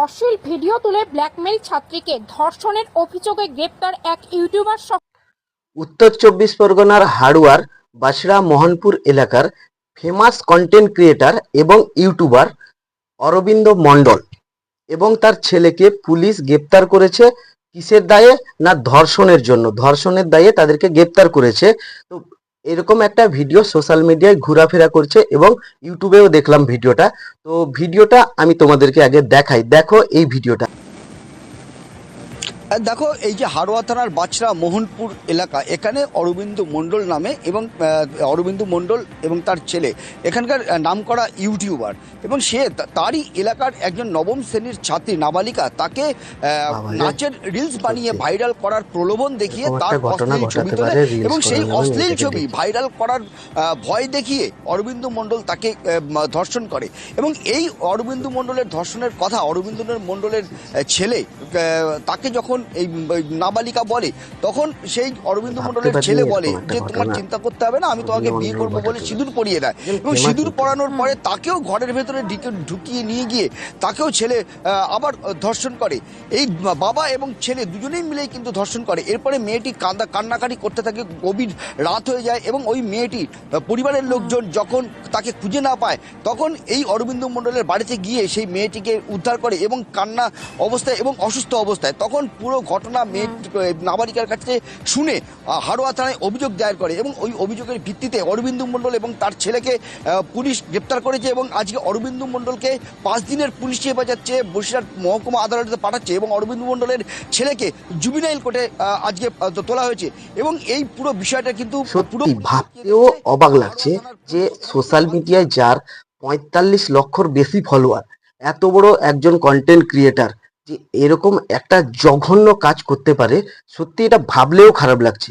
অশ্লীল ভিডিও তুলে ব্ল্যাকমেইল ছাত্রীকে ধর্ষণের অভিযোগে গ্রেপ্তার এক ইউটিউবার উত্তর চব্বিশ পরগনার হাড়ুয়ার বাসড়া মোহনপুর এলাকার ফেমাস কন্টেন্ট ক্রিয়েটার এবং ইউটিউবার অরবিন্দ মণ্ডল এবং তার ছেলেকে পুলিশ গ্রেপ্তার করেছে কিসের দায়ে না ধর্ষণের জন্য? ধর্ষণের দায়ে তাদেরকে গ্রেপ্তার করেছে। তো এরকম একটা ভিডিও সোশ্যাল মিডিয়ায় ঘোরাফেরা করছে এবং ইউটিউবেও দেখলাম ভিডিওটা তো ভিডিওটা আমি তোমাদেরকে আগে দেখাই। দেখো এই ভিডিওটা দেখো এই যে হাড়োয়া থানার বাছড়া মোহনপুর এলাকা এখানে অরবিন্দ মণ্ডল নামে এবং অরবিন্দ মণ্ডল এবং তার ছেলে এখানকার নামকরা ইউটিউবার এবং সে তারই এলাকার একজন নবম শ্রেণির ছাত্রী নাবালিকা তাকে। নাচের রিলস বানিয়ে ভাইরাল করার প্রলোভন দেখিয়ে তার অশ্লীল ছবি তোলে এবং সেই অশ্লীল ছবি ভাইরাল করার ভয় দেখিয়ে অরবিন্দ মণ্ডল তাকে ধর্ষণ করে এবং এই অরবিন্দ মণ্ডলের ধর্ষণের কথা অরবিন্দ মণ্ডলের ছেলে তাকে যখন এই নাবালিকা বলে তখন সেই অরবিন্দ ভাবতে মণ্ডলের ছেলে বলে যে তোমার চিন্তা করতে হবে না আমি তোমাকে বিয়ে করব বলে সিঁদুর পরিয়ে দেয়। এবং সিঁদুর। পরানোর পরে তাকেও ঘরের ভেতরে ঢুকে ঢুকিয়ে নিয়ে গিয়ে তাকেও ছেলে আবার ধর্ষণ করে। এই বাবা এবং ছেলে দুজনেই মিলেই কিন্তু ধর্ষণ করে। এরপরে মেয়েটি কান্দা কান্নাকাটি করতে থাকে গভীর রাত হয়ে যায় এবং ওই মেয়েটি পরিবারের লোকজন যখন তাকে খুঁজে না পায় তখন এই অরবিন্দ মণ্ডলের বাড়িতে গিয়ে সেই মেয়েটিকে উদ্ধার করে এবং কান্না অবস্থায় এবং অসুস্থ অবস্থায় তখন পুরো ঘটনা মেয়ে নাবালিকার কাছে শুনে হাড়োয়া থানায় অভিযোগ দায়ের করে এবং ওই অভিযোগের ভিত্তিতে অরবিন্দ মণ্ডল এবং তার ছেলেকে আহ, পুলিশ গ্রেপ্তার করেছে এবং আজকে অরবিন্দ মণ্ডলকে পাঁচ দিনের পুলিশ হেফাজত চেয়ে বসিরহাট মহকুমা আদালতে পাঠাচ্ছে এবং অরবিন্দ মণ্ডলের ছেলেকে জুবিনাইল কোর্টে আজকে তোলা হয়েছে। এবং এই পুরো বিষয়টা কিন্তু পুরো ভাবতেও অবাক লাগছে যে সোশ্যাল মিডিয়ায় যার পঁয়তাল্লিশ লক্ষর বেশি ফলোয়ার এত বড় একজন কন্টেন্ট ক্রিয়েটার যে এরকম একটা জঘন্য কাজ করতে পারে সত্যি এটা ভাবলেও খারাপ লাগছে।